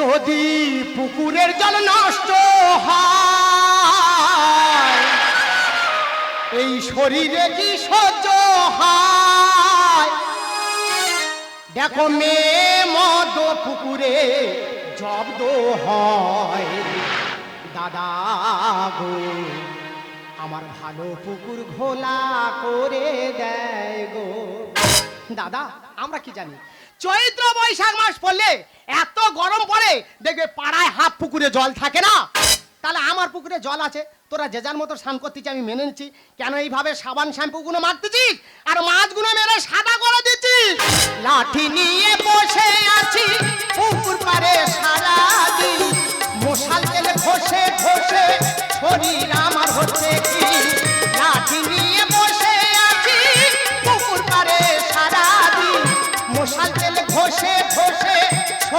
যদি পুকুরের জল নষ্ট হয়, এই শরীরে কি সহ্য হয়? দেখো মেয়ে মদ পুকুরে জব্দ হয়। দাদা গো, আমার ভালো পুকুর ঘোলা করে দেয় গো। দাদা, আমরা কি জানি? চৈত্র বৈশাখ মাস পড়লে এত গরম পড়ে, দেখবে পাড়ায় হাফ পুকুরে জল থাকে না। তাহলে আমার পুকুরে জল আছে, তোরা যে যার মতো স্নান করতেছি আমি মেনে নিচ্ছি। কেন এইভাবে সাবান শ্যাম্পুগুলো মারতেছিস? আর মাছগুলো মেরে সাদা করে দিচ্ছিস? লাঠি নিয়ে বসে আছি, পুকুর পারে সারাদিন। মশাল তেলে ঘষে ঘষে শরীর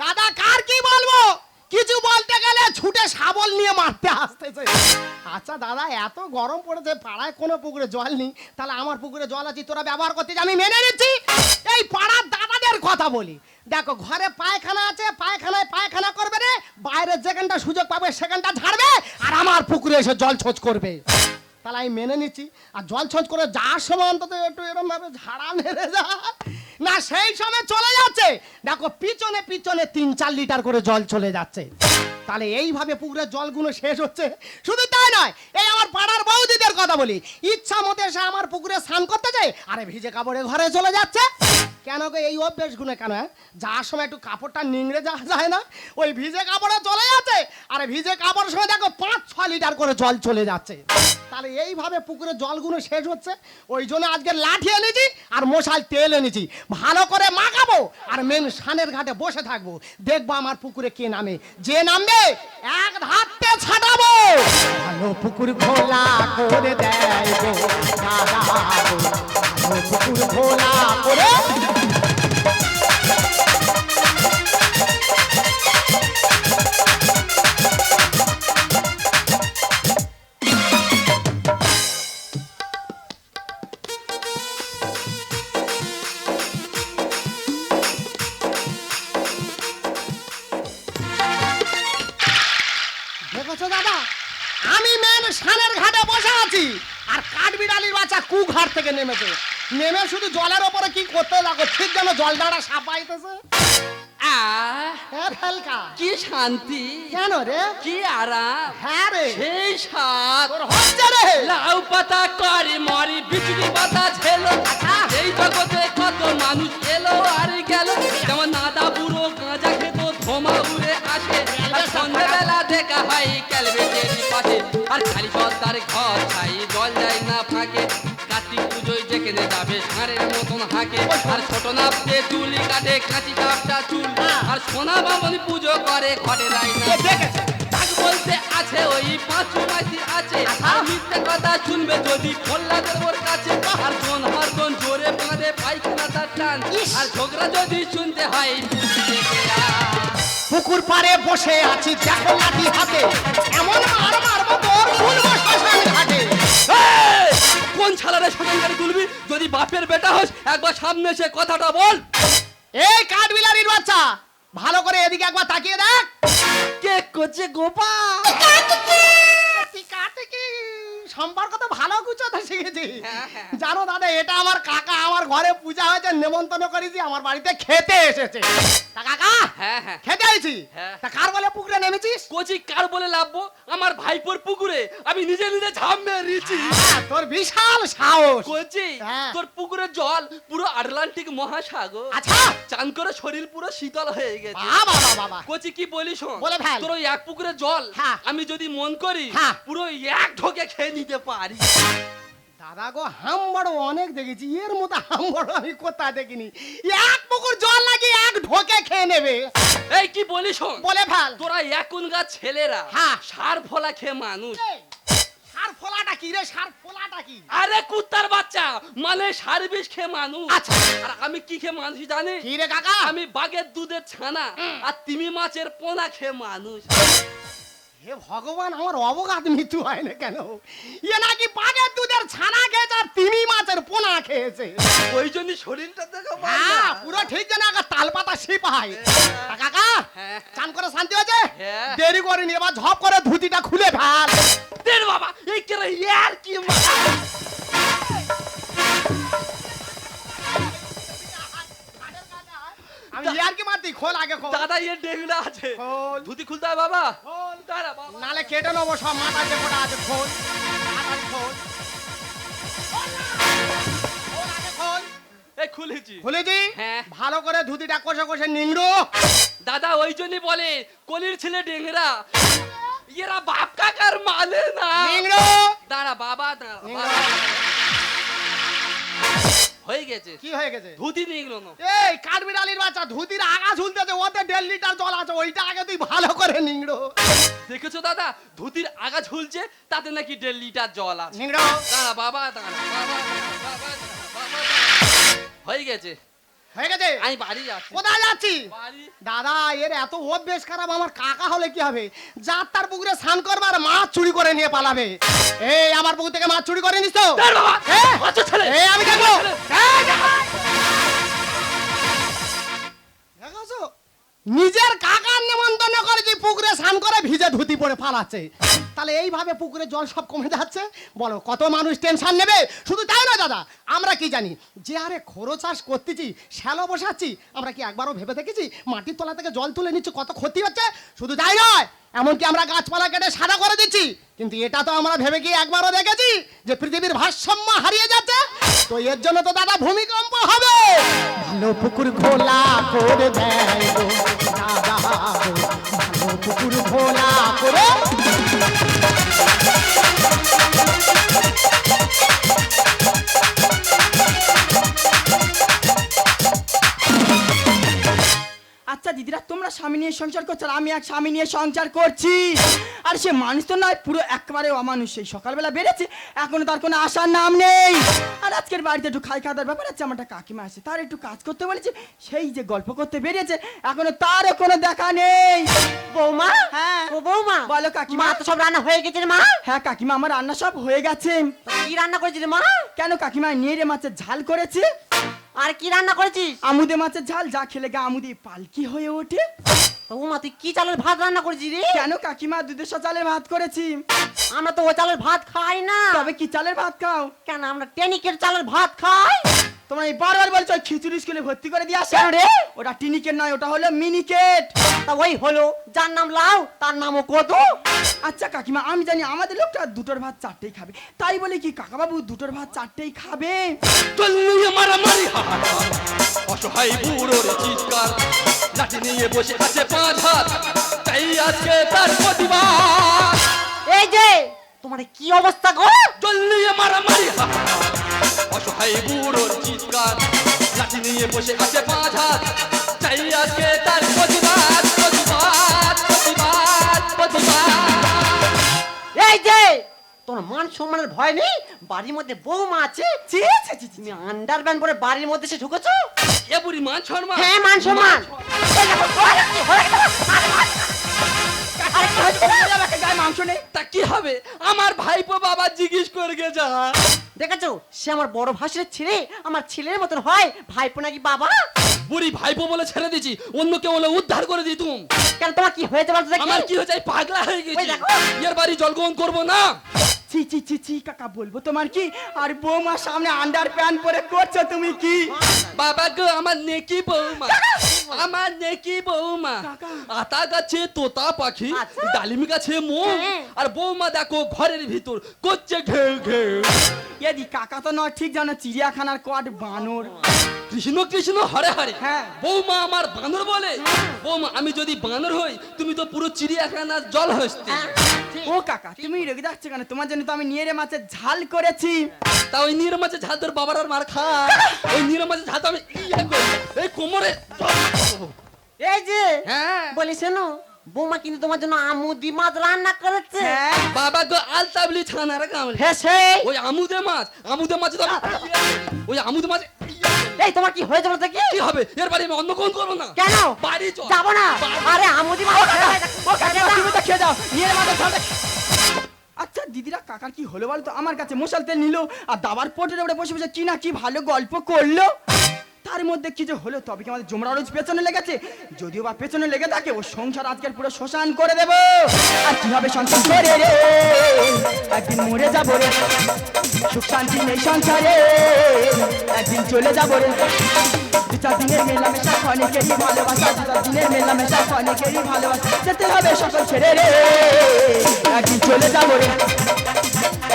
দাদা, কার কি বলব? কিছু বলতে গেলে ছুটে শাবল নিয়ে মারতে আসতেছে। আচ্ছা দাদা, এত গরম পড়েছে, পাড়ায় কোনো পুকুরে জল নেই। তাহলে আমার পুকুরে জল আছে, তোরা ব্যবহার করতে আমি মেনে নিচ্ছি? এই পাড়ার দাদাদের কথা বলি। দেখো, ঘরে পায়খানা আছে, পায়খানায় পায়খানা করবে রে, বাইরের যেখানটা সুযোগ পাবে, সেখানটা ঝাড়বে, আর আমার পুকুরে এসে জল ছোঁচ করবে। তাহলে আমি মেনে নিচ্ছি। আর জল ছোঁচ করে যাওয়ার সময় অন্তত একটু এরকম ভাবে ঝাড়া মেরে যা। না, সেই সময় চলে যাচ্ছে। দেখো, পিছনে পিছনে তিন চার লিটার করে জল চলে যাচ্ছে। তাহলে এইভাবে পুকুরের জলগুলো শেষ হচ্ছে। শুধু তাই নয়, এই আমার পাড়ার বৌদিদের কথা বলি। ইচ্ছা মতো এসে আমার পুকুরে স্নান করতে চাই আরে ভিজে কাপড়ে ঘরে চলে যাচ্ছে। কেন গো এই অভ্যেসগুলো কেন হ্যাঁ? যাওয়ার সময় একটু কাপড়টা নিংড়ে যাওয়া যায় না, ওই ভিজে কাপড়ে চলে যাচ্ছে। আরে ভিজে কাপড়ের সময় দেখো পাঁচ ছ লিটার করে জল চলে যাচ্ছে। তাহলে এইভাবে পুকুরের জলগুলো শেষ হচ্ছে। ওই জন্য আজকে লাঠি এনেছি আর মশাল তেল এনেছি। ভালো করে মাখাবো আর মেন সানের ঘাটে বসে থাকব। দেখব আমার পুকুরে কে নামে। যে নামবে, এক ধাপতে ছাটাবো। ভালো পুকুর খোলা করে দেয় পুকুর খোলা করে নেমেছে। নেমে শুধু জলের ওপরে কি করতে লাগো ঠিক যেন জল দাঁড়া সাপাইতেছে। হ্যাঁ কি শান্তি। কেন রে? কি আরাম। হ্যাঁ রে। সেই সাত হচ্ছে রে। লাউ পাতা করে মরি বিচুলি পাতা ছিল এই জগতে কত মানুষ এলো আর গেল। যেমন নাদা বুড়ো গাঁজা খেত ধোমা উড়ে আসে। আর সন্ধ্যাবেলা দেখা হয় ক্যালবেটের পাশে। আর খালি সর্দার ঘর ছাই জল যায় হাঁকে আর ছোট নাপতে চুলি কাটে কাঁচি কাপটা চুল। আর সোনা বামনি পুজো করে ঘরে যায় না। ডাক বলতে আছে ওই পাঁচ মাসি আছে। আর মিথ্যে কথা শুনবে যদি ফল্লাদের ওর কাছে। আর জন হার জন জোরে বাঁধে পায়খানা তার টান। আর ঝগড়া যদি শুনতে হয়। পুকুর পাড়ে বসে আছি দেখো লাঠি হাতে। এমন মার মারবো বাপের বেটা হোস একবার সামনে এসে কথাটা বল। এই কাঠবিলারির বাচ্চা ভালো করে এদিকে একবার তাকিয়ে দেখ। কে করছে গোপা সম্পর্ক তো ভালো গুছাতে শিখেছি। হ্যাঁ, হ্যাঁ। জানো দাদা এটা আমার কাকা আমার ঘরে পূজা হয়েছে নেমন্তন্ন করেছি আমার বাড়িতে খেতে এসেছে। তা কাকা হ্যাঁ হ্যাঁ। খেতে আইছি। হ্যাঁ। তা কার বলে পুকুরে নেমেছিস? কোচি কার বলে লাভবো? আমার ভাইপোর পুকুরে। আমি নিজে নিজে ঝাম মেরেছি। হ্যাঁ, তোর বিশাল সাহস। কোচি হ্যাঁ। তোর পুকুরের জল পুরো আটলান্টিক মহাসাগর। আচ্ছা। চান করে শরীর পুরো শীতল হয়ে গেছে। বাবা বাবা বাবা কোচি কি বলিস শোন? বলে ফেল। তোর ওই এক পুকুরের জল হ্যাঁ। আমি যদি মন করি হ্যাঁ। পুরো এক ঢোকে খেয়ে নিতে পারি। দাদা গো হাম বড় অনেক দেখেছি। এর মতো হাম বড় আমি কোথায় দেখিনি? এক পুকুর জল লাগিয়ে এক নেবে। এই কি শোন? বলে ভালো। তোরা এখনকার ছেলেরা হ্যাঁ। সার ফলা খেয়ে মানুষ। সার ফলাটা কি রে? সার ফলাটা কি? আরে কুত্তার বাচ্চা মানে সার বিষ খেয়ে মানুষ। আচ্ছা। আর আমি কি খেয়ে মানুষ জানি কি রে কাকা? আমি বাঘের দুধের ছানা আর তিমি মাছের পোনা খেয়ে মানুষ। হে ভগবান আমার অবগাত মৃত্যু হয় না কেন? ইয়ে নাকি বাঘের দুধের ছানা খেয়েছে আর তিমি মাছের পোনা খেয়েছে। ওই জন্য শরীরটা দেখো হ্যাঁ পুরো ঠিক যেন শিপ হয়। কাকা হ্যাঁ। চান করে শান্তি হয়েছে? হ্যাঁ। দেরি করিনি এবার ঝপ করে ধুতিটা খুলে ফেল। দেখ বাবা এই কেন ইয়ার কি আমি ইয়ার কি মারতি? খোল আগে খোল। দাদা ইয়ে ডেংলা আছে। ধুতি খুলতে হয় বাবা। খোল। বাবা নালে কেটে নেব সব মাথা যে কোটা আছে খোল তাড়াতাড়ি খোল। এই খুলেছি। খুলেছি? হ্যাঁ। ভালো করে ধুতিটা কষে কষে নিংড়ো। দাদা ওই জন্যই বলে কলির ছেলে ডেংরা। এরা বাপ কাকার মালে না। নিংড়ো। দাঁড়া বাবা দাঁড়া। হয়ে গেছে। কি হয়ে গেছে? ধুতি নিগলো না এই কাঠবিড়ালির বাচ্চা ধুতির আগা ঝুলতেছে ওতে দেড় লিটার জল আছে ওইটা আগে তুই ভালো করে নিংড়ো। দেখেছ দাদা? ধুতির আগা ঝুলছে তাতে নাকি দেড় লিটার জল আছে। নিংড়ো। দাঁড়া বাবা দাঁড়া বাবা। হয়ে গেছে। হয়ে গেছে? আমি বাড়ি যাচ্ছি। কোথায় যাচ্ছি? দাদা এর এত বেশ খারাপ আমার কাকা হলে কি হবে? যার তার পুকুরে স্নান করবার মাছ চুরি করে নিয়ে পালাবে। এই আমার পুকুর থেকে মাছ চুরি করে নিস তো। আমি দেখব? নিজের কাকার নেমন্তন্ন করেছি পুকুরে স্নান করে ভিজে ধুতি পরে ফালাচ্ছে। তাহলে এইভাবে পুকুরে জল সব কমে যাচ্ছে? বলো, কত মানুষ টেনশন নেবে? শুধু তাই না দাদা, আমরা কি জানি? যে আরে খোরো চাষ করতেছি, শ্যালো বসাচ্ছি, আমরা কি একবারও ভেবে দেখেছি মাটির তলা থেকে জল তুলে নিচ্ছি, কত ক্ষতি হচ্ছে? শুধু তাই নয়, এমনকি আমরা গাছপালা কেটে সাদা করে দিচ্ছি। কিন্তু এটা তো আমরা ভেবে কি একবারও দেখেছি যে পৃথিবীর ভারসাম্য হারিয়ে যাচ্ছে? তো এর জন্য তো দাদা ভূমিকম্প হবে। ভালো পুকুর খোলা করে দেয়। আমি এক স্বামী নিয়ে সংসার করছি। আর সে মানুষ তো নয় পুরো একেবারে অমানুষ সেই সকালবেলা বেড়েছে এখনও তার কোনো আসার নাম নেই। আর আজকের বাড়িতে একটু খাই খাওয়ার ব্যাপার আছে আমার একটা কাকিমা আছে তার একটু কাজ করতে বলেছে সেই যে গল্প করতে বেরিয়েছে এখনও তারও কোনো দেখা নেই। বৌমা? হ্যাঁ। ও বৌমা? বলো কাকিমা। তো সব রান্না হয়ে গেছে মা। হ্যাঁ কাকিমা আমার রান্না সব হয়ে গেছে। কি রান্না করেছিস মা? কেন কাকিমা নিয়ে মাছের ঝাল করেছে। আর কি রান্না করেছিস? আমুদে মাছের ঝাল যা খেলে গা আমুদে পালকি হয়ে ওঠে। বৌমা তুই কি চালের ভাত রান্না করেছিস রে? কেন কাকিমা দুধের সাথে চালের ভাত করেছি। আমরা তো ও চালের ভাত খাই না। তবে কি চালের ভাত খাও? কেন আমরা টেনিকের চালের ভাত খাই? তোমরা এই বারবার বলছো ওই খিচুড়ি স্কুলে ভর্তি করে দিয়ে আসে। রে? ওটা টিনিকেট নয় ওটা হলো মিনিকেট। তা ওই হলো যার নাম লাউ তার নামও কত আচ্ছা কাকিমা আমি জানি আমাদের লোকটা দুটোর ভাত চারটেই খাবে। তাই বলে কি কাকাবাবু দুটোর ভাত চারটেই খাবে? মারামারি অসহায় বুড়োর চিৎকার লাঠি নিয়ে বসে আছে পাঁচ হাত। তাই আজকে তার প্রতিবাদ। এই যে তোমার কি অবস্থা গো? বসে আছে পাঁচ হাত চাই আজকে তার প্রতিবাদ প্রতিবাদ প্রতিবাদ প্রতিবাদ এই যে তোমার মান সম্মানের ভয় নেই বাড়ির মধ্যে বৌমা আছে ছি, ছি, ছি। তুমি আন্ডার প্যান্ট পরে বাড়ির মধ্যে সে ঢুকেছো এ বুড়ি মান শর্মা হ্যাঁ মান সম্মান হয়ে হয়ে। আরে, কি হয়েছে? আমাকে গায়ে মাংস নেই কি হবে? আমার ভাইপো বাবা জিজ্ঞেস করে গে যা দেখেছ? সে আমার বড় ভাসের ছেলে আমার ছেলের মতন হয়। ভাইপো নাকি বাবা? বুড়ি ভাইপো বলে ছেড়ে দিছি অন্য কেউ বলে উদ্ধার করে দিই তুমি। কেন তোমার কি হয়েছে আমার কি হয়েছে? পাগলা হয়ে গেছি। ওই দেখো। এর বাড়ি জলগ্রহণ করব না। ছি ছি ছি ছি কাকা বলব তোমার কি? আর বৌমা সামনে আন্ডার প্যান্ট পরে করছ তুমি কি? বাবা গো আমার নেকি বৌমা আমার নেকি বৌমা। আতা গাছে তোতা পাখি আচ্ছা। ডালিম গাছে মৌ হ্যাঁ। আর বৌমা দেখো ঘরের ভিতর করছে ঘেউ ঘেউ। এদি কাকা তো নয় ঠিক জানো চিড়িয়াখানার কট বানর। কৃষ্ণ কৃষ্ণ হরে হরে। হ্যাঁ। বৌমা আমার বানর বলে। বৌমা আমি যদি বানর হই তুমি তো পুরো চিড়িয়াখানার জল হসতে হ্যাঁ, ও কাকা তুমি রেগে যাচ্ছ কেন? তোমার জন্য তো আমি নিয়ে মাছের ঝাল করেছি। তা ওই নির মাঝে ঝাল তোর বাবার আর মার খা। ওই নির মাঝে ঝাল তো আমি ইয়া এই কোমরে এই যে হ্যাঁ। বলি শোনো বৌমা কিন্তু তোমার জন্য আমুদি মাছ রান্না করেছে। হ্যাঁ। বাবা গো আলতাবলি ছানার কামড়ে হেসে ওই আমুদে মাছ আমুদে মাছ তো ওই আমুদে মাছ এই তোমার কি হয়েছে বলতে কি কি হবে? এর বাড়ি আমি অন্য কোন করব না। কেন? বাড়ি যাব না। আরে আমুদি মাছ ও কাকা তুমি তো খেয়ে যাও নিয়ে মাথা ঠান্ডা আচ্ছা দিদিরা, কাকার কি হলো বলতো? আমার কাছে মশাল তেল নিল, আর দাবার পোটের উপরে বসে বসে কি না কি ভালো গল্প করল? তার মধ্যে কি যে হলো? তবে কি আমাদের জমরা রোজ পেছনে লেগেছে? যদিও বা পেছনে লেগে থাকে, ও সংসার আজকের পুরো শ্মশান করে দেব। আর কীভাবে সংসার করে রে? একদিন মরে যাব রে। সুখ শান্তি নেই সংসারে। একদিন চলে যাব রে। দু চার দিনের মেলামেশা অনেকেরই ভালোবাসা দু চার দিনের মেলামেশা অনেকেরই ভালোবাসা। যেতে হবে সকল ছেড়ে রে। একদিন চলে যাব রে।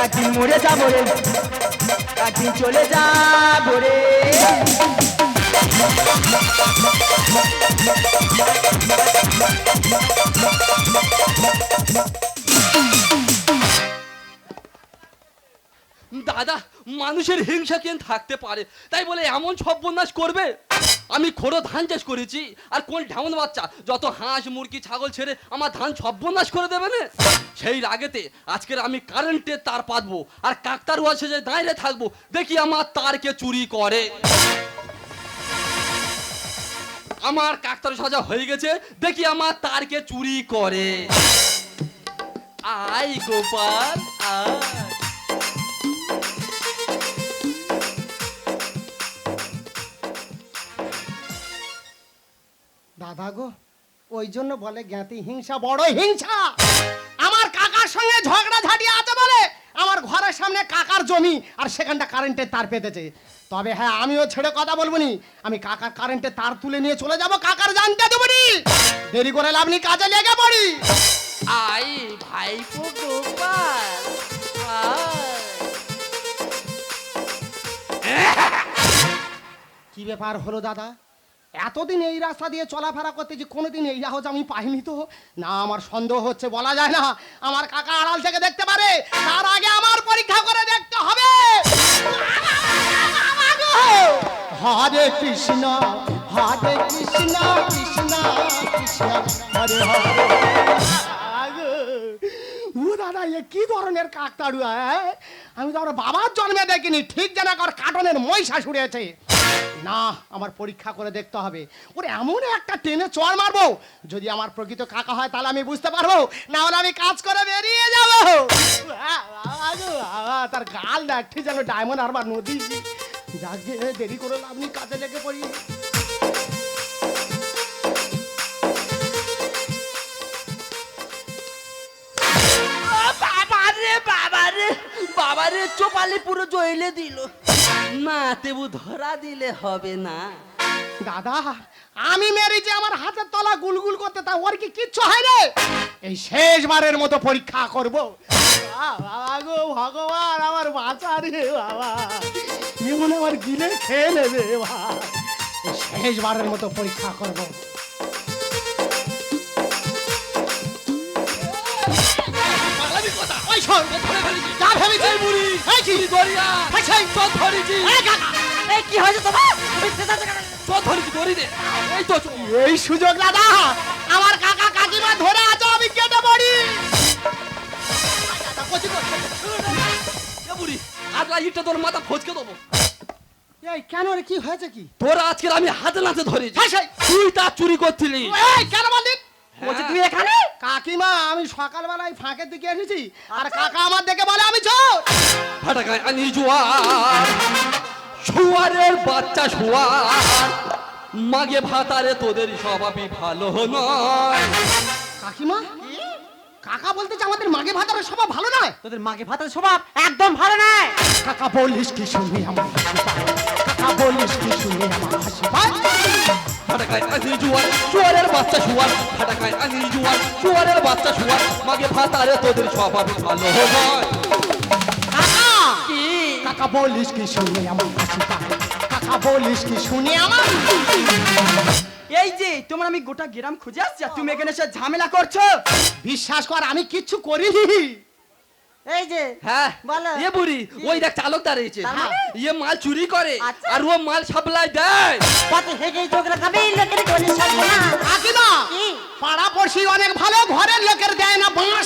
একদিন মরে যাব রে। একদিন চলে যাব রে। দাদা মানুষের হিংসা কেন থাকতে পারে? তাই বলে এমন সর্বনাশ করবে? আমি খোড়ো ধান চাষ করেছি, আর কোন ঢামন বাচ্চা যত হাঁস, মুরগি, ছাগল ছেড়ে আমার ধান সর্বনাশ করে দেবে না? সেই রাগেতে আজকের আমি কারেন্টের তার পাতবো, আর কাকতারুয়া সেজে দাঁড়িয়ে থাকব। দেখি আমার তারকে চুরি করে। আমার কাকতারু সাজা হয়ে গেছে, দেখি আমার তারকে চুরি করে। আই গোপাল, আয়। দাদা গো ওই জন্য বলে জ্ঞাতি হিংসা বড় হিংসা। আমার কাকার সঙ্গে ঝগড়া ঝাড়িয়ে আছে বলে আমার ঘরের সামনে কাকার জমি আর সেখানটা কারেন্টের তার পেতেছে। তবে হ্যাঁ আমিও ছেড়ে কথা বলব নি। আমি কাকার কারেন্টের তার তুলে নিয়ে চলে যাব কাকার জানতে দেবো নি। দেরি করে লাভ নি কাজে লেগে পড়ি। আই ভাই। কি ব্যাপার হলো দাদা? এতদিন এই রাস্তা দিয়ে চলাফেরা করতে যে কোনোদিন এই আহজ আমি পাইনি তো। না, আমার সন্দেহ হচ্ছে, বলা যায় না। আমার কাকা আড়াল থেকে দেখতে পারে। তার আগে আমার পরীক্ষা করে দেখতে হবে। হরে কৃষ্ণ হরে কৃষ্ণ কৃষ্ণ কৃষ্ণ, হরে দাদা, এ কি ধরনের কাকতাড়ুয়া হ্যাঁ? আমি তো আমার বাবার জন্মে দেখিনি, ঠিক যেন একবার কাটনের শাশুড়ি আছে না আমার পরীক্ষা করে দেখতে হবে। ওরে এমন একটা টেনে চর মারবো যদি আমার প্রকৃত কাকা হয় তাহলে আমি বুঝতে পারব না হলে আমি কাজ করে বেরিয়ে যাব। তার গাল ঠিক যেন ডায়মন্ড হারবার নদী। যাকে দেরি করে নেই, কাজে লেগে পড়ি। বাবারে বাবারে বাবারে চোপালে পুরো জইলে দিল। না তেবু ধরা দিলে হবে না। দাদা আমি মেরেছি আমার হাতের তলা গুলগুল করতে তা ওর কি কিচ্ছু হয় রে? এই শেষবারের মতো পরীক্ষা করব। বাবা গো ভগবান আমার বাঁচা রে বাবা। এমন আমার গিলে খেয়ে নেবে শেষবারের মতো পরীক্ষা করব। যা ভেবেছি বুড়ি কি? এই তো ধরেছি। এই কি হয়েছে তোমার? কেন? তো ধরেছি দড়ি দে। এই তো এই সুযোগ দাদা আমার কাকা কাকিমা ধরে আছো আমি কেটে পড়ি। দাদা, কচি করছে। এ বুড়ি আজ ইটটা তোর মাথা ফচকে দেবো। এই কেন রে কি হয়েছে কি? তোর আজকে আমি হাতে নাতে ধরেছি। হ্যাঁ, তুই তা চুরি করছিলি। এই কেন বললি? বলছি তুই এখানে? কাকিমা আমি সকালবেলায় ফাঁকের দিকে এসেছি আর কাকা আমার দেখে বলে আমি চোর! ফাটাকায় আনি জোয়ার শুয়ারের বাচ্চা শুয়ার মাগে ভাতারে তোদের স্বভাবই ভালো নয়। কাকিমা কাকা বলতেছে আমাদের মাগে ভাতারের সবাই ভালো নয়? তোদের মাকে ভাতের স্বভাব একদম ভালো নয়। কাকা বলিস কি শুনি আমার হাসি পায়? কাকা বলিস কি শুনি আমার হাসি পায়? ফাটাকায় আনি জোয়ার শুয়ারের বাচ্চা শুয়ার। ফাটাকায় আনি জোয়ার শুয়ারের বাচ্চা শুয়ার। মাগে ভাতারে তোদের স্বভাবই ভালো নয়। কাকা! কি? কাকা বলিস কি শুনি আমার হাসি পায়? কাকা বলিস কি শুনি আমার এই যে তোমার আমি গোটা গ্রাম খুঁজে আসছি আর তুমি এখানে এসে ঝামেলা করছ। বিশ্বাস কর আমি কিচ্ছু করিনি। এই যে হ্যাঁ বলো। এ বুড়ি ওই দেখ চালক দাঁড়িয়েছে মানে? ইয়ে মাল চুরি করে আচ্ছা। আর ও মাল সাপ্লাই দেয়। কত চোখরা খাবে লোকের সর্বনা পাড়া পড়শি অনেক ভালো ঘরের লোকের দেয় না বাঁশ।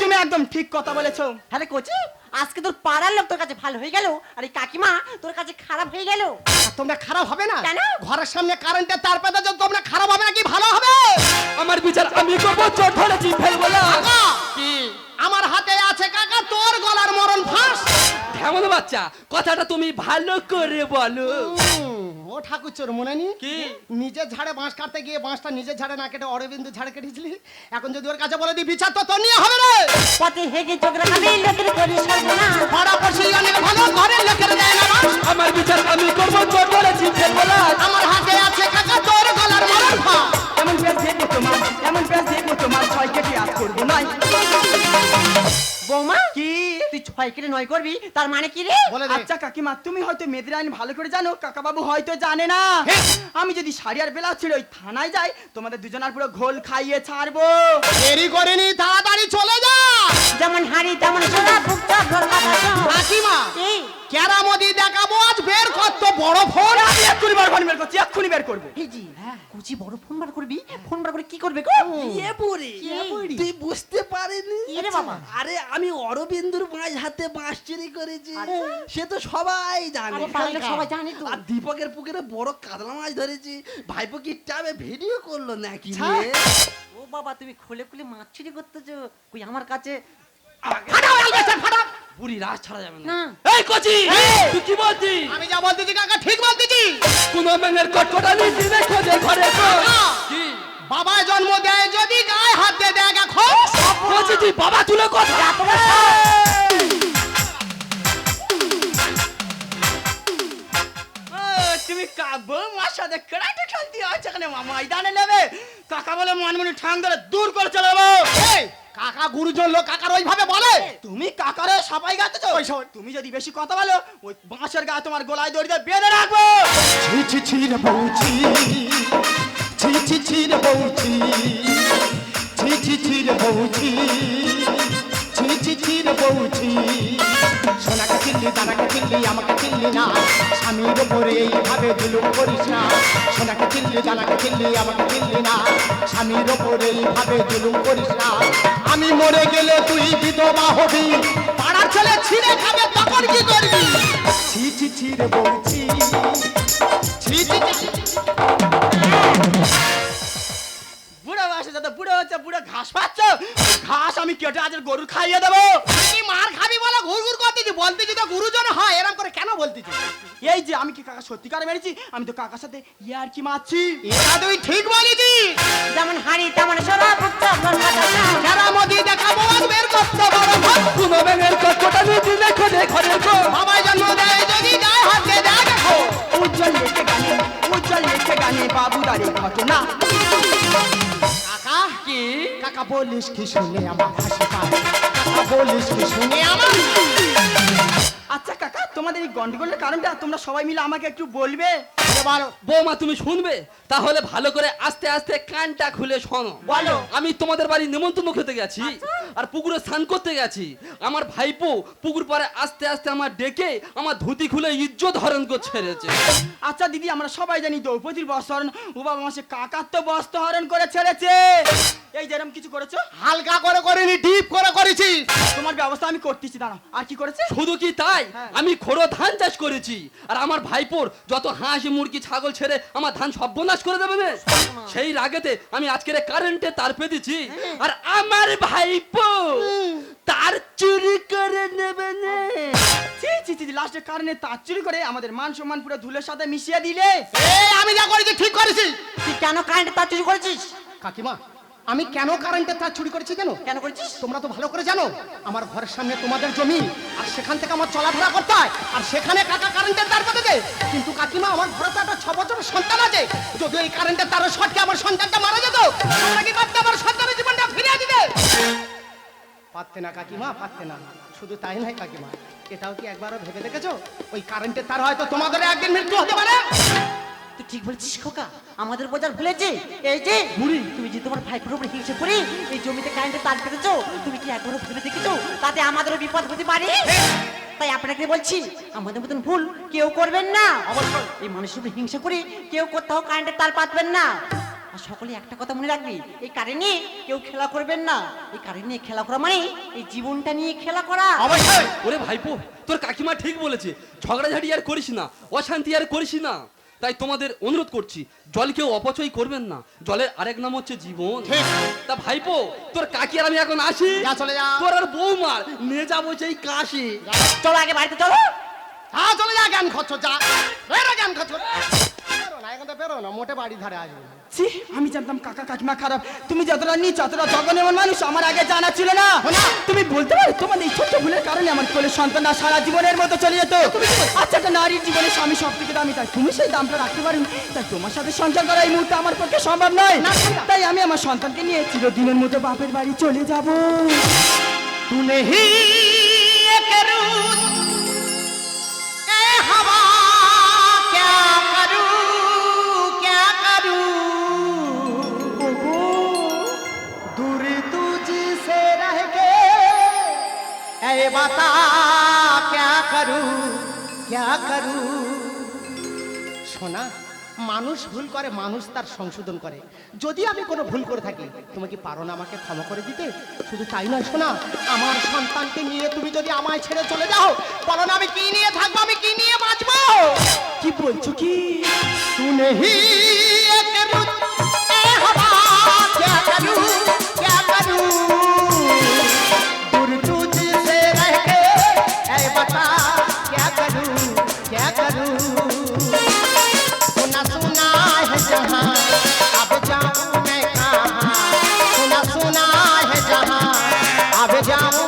তুমি একদম ঠিক কথা বলেছ। আরে কোচি আজকে তোর পাড়ার লোক তোর কাছে ভালো হয়ে গেল আরে এই কাকিমা তোর কাছে খারাপ হয়ে গেল। আর তোমরা খারাপ হবে না? কেন? ঘরের সামনে কারেন্টের তার পাতা যদি তোমরা খারাপ হবে নাকি ভালো হবে? আমার বিচার আমি করব চোর ধরেছি ফেলব না। কি? আমার হাতে আছে কাকা তোর গলার মরণ ফাঁস। কেমন বাচ্চা কথাটা তুমি ভালো করে বলো। ও ঠাকুরচোর মনে নি কি? নিজের ঝাড়ে বাঁশ কাটতে গিয়ে বাঁশটা নিজের ঝাড়ে না কেটে অরবিন্দু ঝাড়ে কেটেছিলি? এখন যদি ওর কাছে বলে দি বিচার তো তোর নিয়ে হবে রে। পথে হেগে চোখ রাখাবি লোকের করি সর্বনা অনেক ভালো ঘরের লোকের দেয় না আমার বিচার আমি করব চোর ফেলব না আমার কেটে নয় করবি? তার মানে কি রে? বলে দে। আচ্ছা কাকিমা তুমি হয়তো মেয়েদের আইন ভালো করে জানো কাকাবাবু হয়তো জানে না। আমি যদি শাড়ি আর বেলা ছিল ওই থানায় যাই তোমাদের দুজনার পুরো ঘোল খাইয়ে ছাড়বো। দেরি করিনি তাড়াতাড়ি চলে যা! যেমন হাড়ি তেমন সোনা বুক ঘোল ঘর কথা কাকিমা! এই। ক্যারামদি দেখাবো আজ বের কত বড় ফোন। আমি এক্ষুনি বার ফোন বের করছি এক্ষুনি বের করব। এই জি কুচি বড় ফোন বার করবি? ফোন বার করে কি করবে গো? এ বুড়ি। তুই বুঝতে পারিনি? কি রে বাবা? আরে আমি অরবিন্দুর মাঝ হাতে বাঁশ চুরি করেছি সে তো সবাই জানে। আরে সবাই জানি তো। আর দীপকের পুকুরে বড় কাতলা মাছ ধরেছি। ভাইপো কি টাবে ভিডিও করল নাকি ও বাবা তুমি খুলে খুলে মাছ চুরি করতেছো। কই আমার কাছে? ফাটাও ফাটাও। বুড়ি রাস ছাড়া যাবে না। এই কচি! তুই কি বলছি আমি যা বলতেছি কাকা ঠিক বলতেছি। কোন ব্যাঙের কটকটানি দিনে খোঁজে ঘরে। কি? বাবা জন্ম দেয় যদি গায়ে হাত দিয়ে দেয় এখন। বলছি তুই বাবা তুলে কথা তুমি বৌমার সাথে কেরাটে খেলতে আছে এখানে ময়দানে নেবে। কাকা বলে মনমনি ঠাং ধরে দূর করে চলে যাব। এই, কাকা গুরুজন লোক কাকার ওইভাবে বলে। তুমি কাকারে সবাই গাতেছো? তুমি যদি বেশি কথা বলো ওই বাঁশের গায়ে তোমার গলায় দড়ি দিয়ে বেঁধে রাখব। ছি ছি ছি রে বউচি ছি ছি ছি রে বউচি ছি ছি ছি রে বউচি ছি ছি ছি রে বউছি সোনাকে চিল্লি চিল্লি আমাকে চিল্লি না। স্বামীর এইভাবে জুলুম করিস না। সোনাকে চিল্লি চিল্লি আমাকে চিল্লি না। স্বামীর এইভাবে জুলুম করিস না। আমি মরে গেলে তুই বিধবা হবি। পাড়ার ছেলে ছিঁড়ে খাবে, তখন কি করবি ছি ছি ছি রে বউছি ছি ছি ছি। বুড়ো বয়সে যত বুড়ো হচ্ছে, বুড়ো ঘাস পাচ্ছ, ঘাস আমি কেটে আজ গরু খাইয়ে দেবো। মার বলে ঘুর ঘুর করতেছি বলতেছি তো গুরুজন হয় এরকম বলতেছি এই যে আমি কি কাকা সত্যিকার মেরেছি? আমি তো কাকার সাথে ইয়ার কি মারছি। এটা তুই ঠিক বলেছিস। যেমন হাড়ি তেমন চাপ ঘর যারা মোদি দেখাবো বের করতে বড় কোন ব্যাঙের কটকটানি দিনে খোঁজে ঘরে। কর। বাবা জন্ম দেয় যদি গায়ে হাত দেখো। উজ্জ্বল লেখে গানে উজ্জ্বল লেখে গানে বাবুদারি ঘটনা। কাকা? কি? কাকা বলিস কি শুনে আমার হাসি পায়? কাকা বলিস কি শুনে আমার আচ্ছা কাকা তোমাদের এই গন্ডগোলের কারণটা তোমরা সবাই মিলে আমাকে একটু বলবে? এবার বৌমা তুমি শুনবে? তাহলে ভালো করে আস্তে আস্তে কানটা খুলে শোনো। বলো। আমি তোমাদের বাড়ি নিমন্ত্রণ খেতে গেছি আর পুকুরে স্নান করতে গেছি। আমার ভাইপো পুকুর পাড়ে আস্তে আস্তে আমার ডেকে আমার ধুতি খুলে ইজ্জত হরণ করে ছেড়েছে। আচ্ছা দিদি আমরা সবাই জানি দ্রৌপদীর বস্ত্রহরণ ও বাবা মাসে কাকার তো বস্ত্রহরণ করে ছেড়েছে। এই যেরকম কিছু করেছ? হালকা করে করিনি ডিপ করে করেছি। তোমার ব্যবস্থা আমি করতেছি দাঁড়াও। আর কি করেছে? শুধু কি তাই? হ্যাঁ। আমি খোড়ো ধান চাষ করেছি। আর আমার ভাইপোর যত হাঁস মুরগি ছাগল ছেড়ে আমার ধান সর্বনাশ করে দেবে না। সেই রাগেতে আমি আজকের কারেন্টে তার পেতেছি। আর আমার ভাইপো তার চুরি করে নেবে না। লাস্টের কারণে তার চুরি করে আমাদের মান সম্মান পুরো ধুলের সাথে মিশিয়ে দিলে। আমি যা করেছি ঠিক করেছি। তুই কেন কারেন্ট তার চুরি করেছিস? কাকিমা আমি কেন কারেন্টের তার চুরি করেছি জানো? কেন করেছিস? তোমরা তো ভালো করে জানো আমার ঘরের সামনে তোমাদের জমি আর সেখান থেকে আমার চলাফেরা করতে হয় আর সেখানে কাকা কারেন্টের তার পেতে দেয় কিন্তু কাকিমা আমার ঘরে তো একটা ছ বছরের সন্তান আছে। যদি এই কারেন্টের তারের শর্টকে আমার সন্তানটা মারা যেত তোমরা কি করতে আমার সন্তানের জীবনটা ফিরিয়ে দিতে পারতে না কাকিমা পারতে না। শুধু তাই নয় কাকিমা এটাও কি একবারও ভেবে দেখেছ? ওই কারেন্টের তার হয়তো তোমাদের একদিন মৃত্যু হতে পারে? তুই ঠিক বলেছিস খোকা? আমাদের বোঝার ভুলেছে এই যে বুড়ি। তুমি যে তোমার ভাইপোর উপরে হিংসে করে এই জমিতে কারেন্টের তার পেতেছো তুমি কি একবারও ভেবে দেখেছ? তাতে আমাদেরও বিপদ হতে পারে। তাই আপনাকে বলছি আমাদের মতন ভুল কেউ করবেন না। অবশ্যই। এই মানুষের উপরে হিংসা করে কেউ কোথাও কারেন্টের তার পাতবেন না। আর সকলে একটা কথা মনে রাখবি এই কারেন্ট কেউ খেলা করবেন না। এই কারেন্ট নিয়ে খেলা করা মানে এই জীবনটা নিয়ে খেলা করা। অবশ্যই। ওরে ভাইপো তোর কাকিমা ঠিক বলেছে ঝগড়াঝাড়ি আর করিস না অশান্তি আর করিস না। তাই তোমাদের অনুরোধ করছি জল কেউ অপচয় করবেন না। জলের আরেক নাম হচ্ছে জীবন। তা ভাইপো তোর কাকি আর আমি এখন আসি? চলে যা। তোর আর বৌমার নিয়ে যাব সেই কাশি। চলো আগে বাড়িতে চলো। হ্যাঁ চলে যা জ্ঞান খরচ যা বেরো জ্ঞান খচ্ছ বেরো না এখন তো বেরো না মোটে বাড়ি ধারে আসবে। ছি আমি জানতাম কাকা কাকিমা খারাপ। তুমি যতটা নিচ অতটা জঘন্য এমন মানুষ আমার আগে জানা ছিল না। তুমি বলতে পারো তোমাদের এই ছোট্ট ভুলের কারণে আমার কোলে সন্তানরা সারা জীবনের মতো চলে যেত। আচ্ছা একটা নারীর জীবনে স্বামী সব থেকে দামি তাই তুমি সেই দামটা রাখতে পারো তাই তোমার সাথে সংসার করা এই মুহূর্তে আমার পক্ষে সম্ভব নয়। তাই আমি আমার সন্তানকে নিয়ে চিরদিনের মতো বাপের বাড়ি চলে যাব। तू ए बता क्या करूं क्या करूं শোনা মানুষ ভুল করে মানুষ তার সংশোধন করে যদি আমি কোনো ভুল করে থাকি তুমি কি পারো না আমাকে ক্ষমা করে দিতে শুধু তাই নয় শোনা আমার সন্তানকে নিয়ে তুমি যদি আমায় ছেড়ে চলে যাও বলো না আমি কি নিয়ে থাকবো আমি কি নিয়ে বাঁচবো কি বলছো কি तू 家